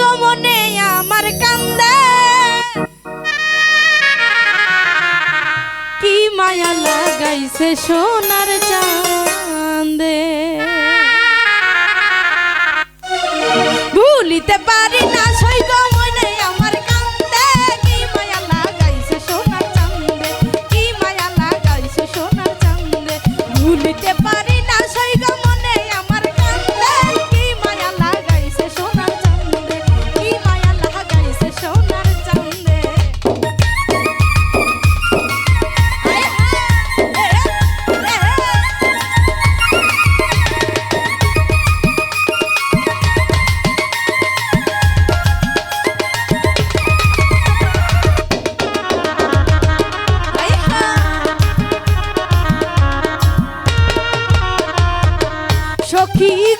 গো মনে আমার কান্দে। কি মায়া লাগাইছে সোনার চাঁদে। ভুলিতে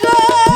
গো